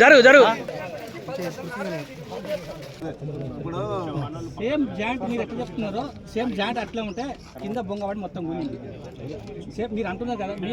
జరుగు జరుగు same joint మీరు ఎట్లా చెప్తున్నారో సేమ్ జాయింట్ అట్లా ఉంటే కింద బొంగవాడి మొత్తం కూలింది. సేమ్ మీరు అంటున్నారు కదా మీ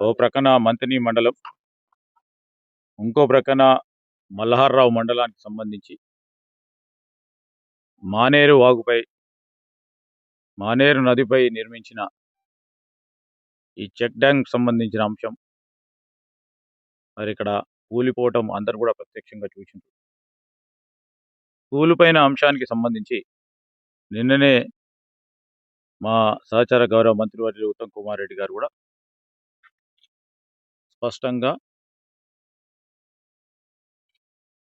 ఓ ప్రక్కన మంతిని మండలం ఇంకో ప్రక్కన మల్హార్రావు మండలానికి సంబంధించి మానేరు వాగుపై మానేరు నదిపై నిర్మించిన ఈ చెక్ డ్యాంక్ సంబంధించిన అంశం. మరి ఇక్కడ కూలిపోవటం అందరు కూడా ప్రత్యక్షంగా చూసింది కూలిపోయిన అంశానికి సంబంధించి నిన్ననే మా సహచార గౌరవ మంత్రివర్యులు ఉత్తమ్ కుమార్ రెడ్డి గారు కూడా స్పష్టంగా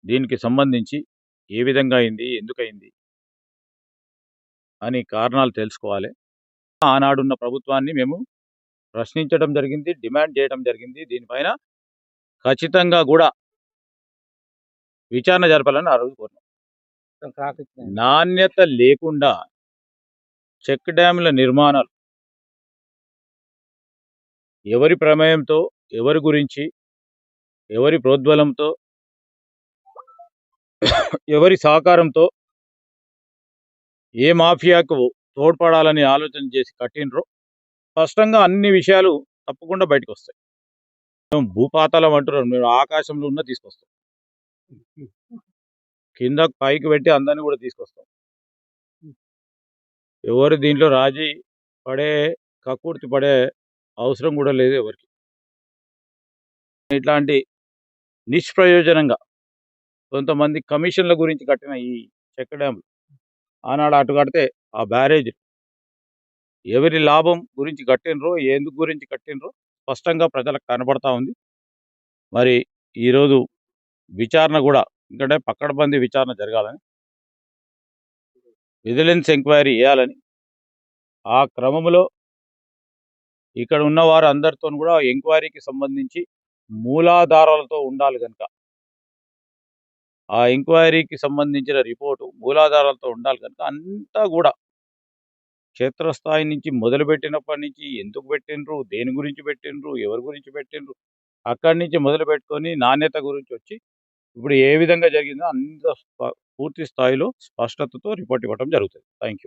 దీనికి సంబంధించి ఏ విధంగా అయింది ఎందుకయింది అని కారణాలు తెలుసుకోవాలి. ఆనాడున్న ప్రభుత్వాన్ని మేము ప్రశ్నించడం జరిగింది డిమాండ్ చేయడం జరిగింది. దీనిపైన ఖచ్చితంగా కూడా విచారణ జరపాలని ఆ రోజు కోరినాం. నాణ్యత లేకుండా చెక్ డ్యాముల నిర్మాణాలు. ఎవరి ప్రమేయంతో ఎవరి గురించి ఎవరి ప్రోద్బలంతో ఎవరి సహకారంతో ఏ మాఫియాకు తోడ్పడాలని ఆలోచన చేసి కట్టినరో స్పష్టంగా అన్ని విషయాలు తప్పకుండా బయటకు వస్తాయి మేము భూపాతాళం అంటున్నారు మేము ఆకాశంలో ఉన్న తీసుకొస్తాం. కింద పైకి పెట్టి అందరిని కూడా తీసుకొస్తాం. ఎవరు దీంట్లో రాజీ పడే కక్కుర్తి పడే అవసరం కూడా లేదు ఎవరికి. ఇట్లాంటి నిష్ప్రయోజనంగా కొంతమంది కమిషన్ల గురించి కట్టిన ఈ చెక్క డ్యాములు ఆనాడు అటు కడితే ఆ బ్యారేజ్ ఎవరి లాభం గురించి కట్టినరో ఎందుకు గురించి కట్టినరో స్పష్టంగా ప్రజలకు కనబడతా ఉంది. మరి ఈరోజు విచారణ కూడా ఎందుకంటే పక్కడబంది విచారణ జరగాలని విజిలెన్స్ ఎంక్వైరీ చేయాలని. ఆ క్రమంలో ఇక్కడ ఉన్న వారు అందరితో కూడా ఎంక్వైరీకి సంబంధించి మూలాధారాలతో ఉండాలి కనుక ఆ ఎంక్వైరీకి సంబంధించిన రిపోర్టు మూలాధారాలతో ఉండాలి కనుక అంతా కూడా క్షేత్రస్థాయి నుంచి మొదలుపెట్టినప్పటి నుంచి ఎందుకు పెట్టిండ్రు దేని గురించి పెట్టిండ్రు ఎవరి గురించి పెట్టిండ్రు అక్కడి నుంచి మొదలు పెట్టుకొని నాణ్యత గురించి వచ్చి ఇప్పుడు ఏ విధంగా జరిగిందో అంత పూర్తి స్థాయిలో స్పష్టతతో రిపోర్ట్ ఇవ్వడం జరుగుతుంది. Thank you